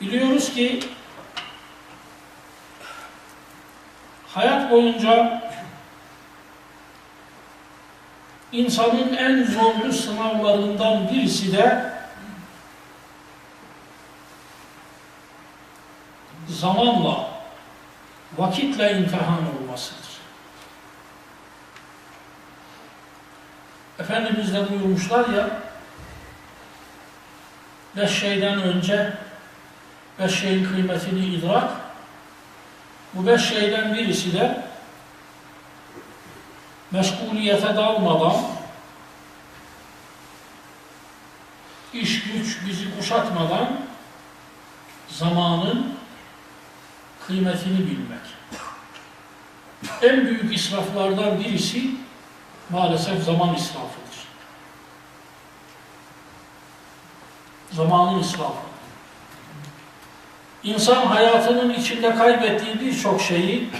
Biliyoruz ki hayat boyunca insanın en zorlu sınavlarından birisi de zamanla, vakitle imtihan olmasıdır. Efendimiz de buyurmuşlar ya, beş şeyden önce beş şeyin kıymetini idrak, bu beş şeyden birisi de meşguliyete dalmadan, iş güç bizi kuşatmadan zamanın kıymetini bilmek. En büyük israflardan birisi maalesef zaman israfıdır. Zamanın israfı. İnsan hayatının içinde kaybettiği birçok şeyi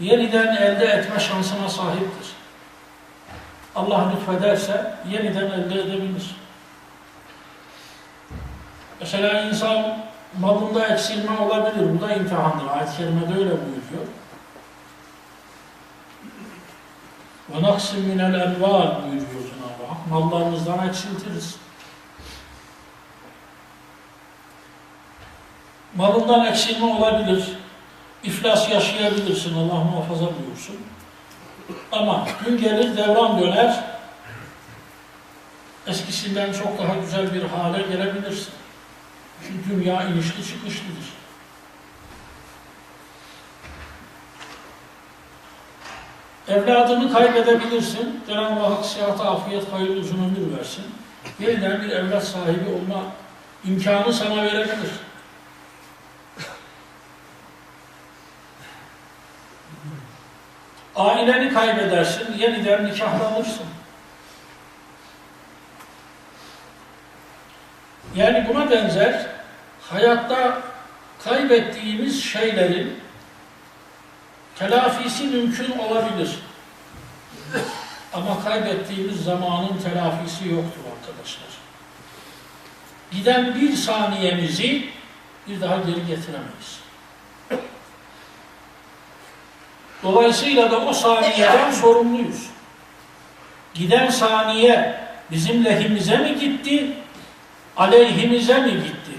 yeniden elde etme şansına sahiptir. Allah lütfederse yeniden elde edebilir. Mesela insan malında eksilme olabilir. Bu da imtihandır. Ayet-i Kerime'de öyle buyuruyor. Naksim minel enval buyuruyor Cenab-ı Hak. Mallarınızdan eksiltiriz. Malından eksilme olabilir. İflas yaşayabilirsin. Allah muhafaza buyursun. Ama gün gelir devran döner. Eskisinden çok daha güzel bir hale gelebilirsin. Çünkü dünya inişli çıkışlıdır. Evladını kaybedebilirsin. Cenab-ı Hak sıhhat, afiyet, hayırlı uzun ömür versin. Yeniden bir evlat sahibi olma imkanı sana verebilir. Aileni kaybedersin, yeniden nikahlanırsın. Yani buna benzer hayatta kaybettiğimiz şeylerin telafisi mümkün olabilir. Ama kaybettiğimiz zamanın telafisi yoktur arkadaşlar. Giden bir saniyemizi bir daha geri getiremeyiz. Dolayısıyla da o saniyeden sorumluyuz. Giden saniye bizim lehimize mi gitti, aleyhimize mi gitti?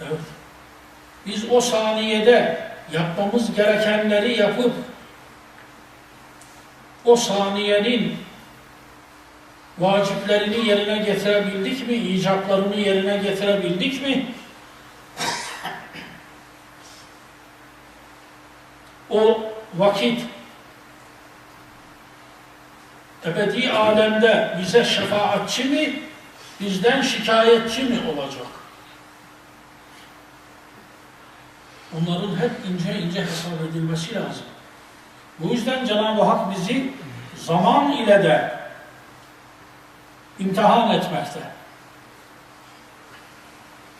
Evet. Biz o saniyede yapmamız gerekenleri yapıp o saniyenin vaciplerini yerine getirebildik mi, icaplarını yerine getirebildik mi? O vakit ebedi alemde bize şefaatçi mi, bizden şikayetçi mi olacak? Bunların hep ince ince hesap edilmesi lazım. Bu yüzden Cenab-ı Hak bizi zaman ile de imtihan etmekte.